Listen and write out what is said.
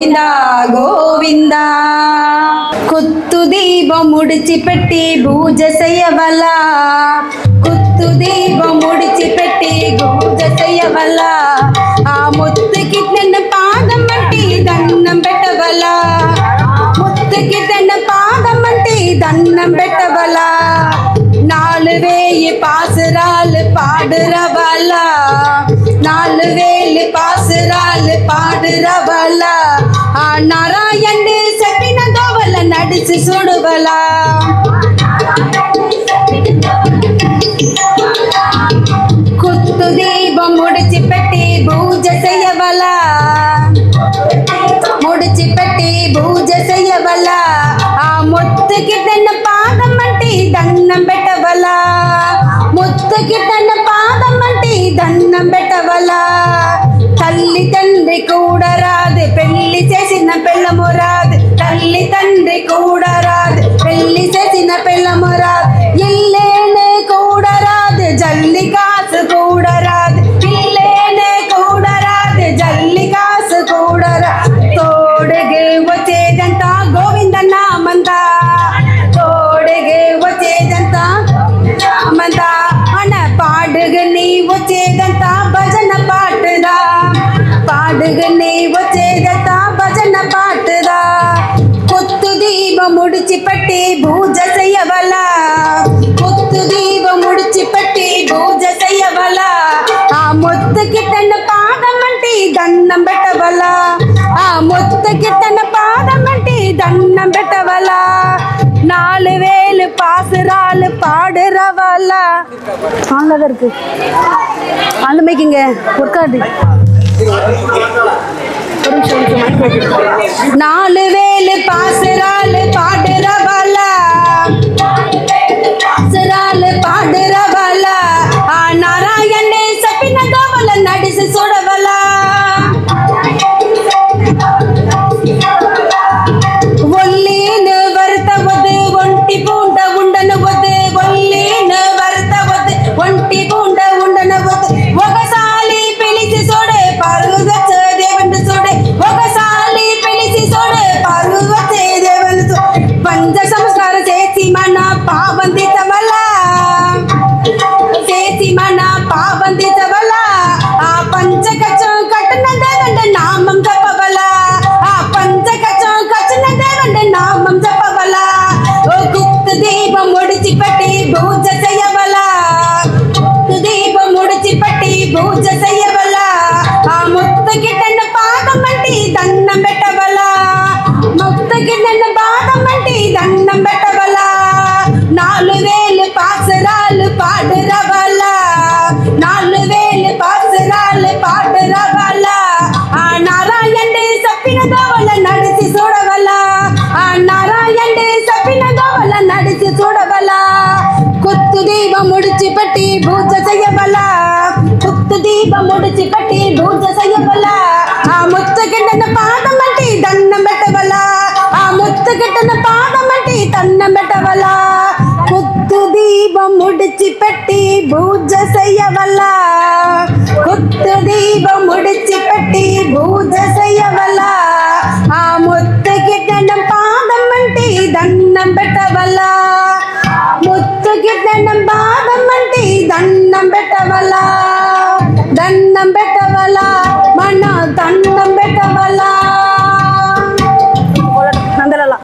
గోవిందా గోవిందా. కుత్తు దీపం ముడిచిపెట్టి పూజ చేయవలా பாசுரால் பாடுறவளா? நாலு வேலு பாசுரால் பாடுறவளா? நாராயண் செப்பின தோவல நடிச்சு சுடுவலா குத்து தீபம் முடிச்சு பெட்டி பூஜை செய்யவலா முடிச்சு பெட்டி பூஜை செய்யவலா முத்து கிட்ட பாகம் மட்டி தன்னம் பெட்ட దండం తన పాదం అంటే దండం పెట్టవల? తల్లి తండ్రి కూడా రాదు పెళ్ళి చేసిన పిల్లము రాదు. తల్లి తండ్రి కూడా రాదు పెళ్ళి చేసిన పిల్లము రాదు. ఇల్లేనే కూడా రాదు జల్లి కాసు కూడా రాదు. ఇల్లేనే కూడా రాదు జల్లి కాసు కూడా రాదు. తోడుಗೆ వచ్చేదంత గోవింద నామంత దీప ముడిచి పట్టి పూజ చెయ్యవల కొత్తు దీప ముడిచి పట్టి పూజ చెయ్యవల ఆ మొత్తకి తన పాదం అంటే దండం పెట్టవల ఆ మొత్తకి తన పాదం అంటే దండం పెట్టవల நாலு வேலு பாசுராலு பாடுறவல ஆன்ல தான் இருக்கு ஆன்ல மேய்க்குங்க ஒர்க் ஆகுது ஒரு நிமிஷம் ஒரு நிமிஷம் mic வைக்கிறேன். நாலு வேலு பாசுராலு ஆ పావందితవల్ల ఆ పంచకచ్చం కట్టిన దేవండు నామం చెప్పవల ఆ పంచకచ్చం కచ్చిన దేవండు నామం చెప్పవల ఓ గుప్త దీపం ముడిచి పెట్టి పూజ చేయవల గుప్త దీపం ముడిచి పెట్టి పూజ చేయవల ತಿರಗಲ್ಲ ಆ ನಾರಾಯಣೆ ಸಪ್ಪಿನ ಗಾವಲ ನಡೆಸಿ ಸೋಡಬಲ್ಲ ಆ ನಾರಾಯಣೆ ಸಪ್ಪಿನ ಗಾವಲ ನಡೆಸಿ ಸೋಡಬಲ್ಲ குத்து தீபம் முடிச்சு பட்டி பூஜை செய்யப்பல குத்து தீபம் முடிச்சு பட்டி பூஜை செய்யப்பல ஆ முத்து கிட்ட பாதம் பட்டி தன்னம் பெட்டவல ஆ முத்து கிட்ட பாதம் பட்டி தன்னம் பெட்டவல குத்து தீபம் Bella.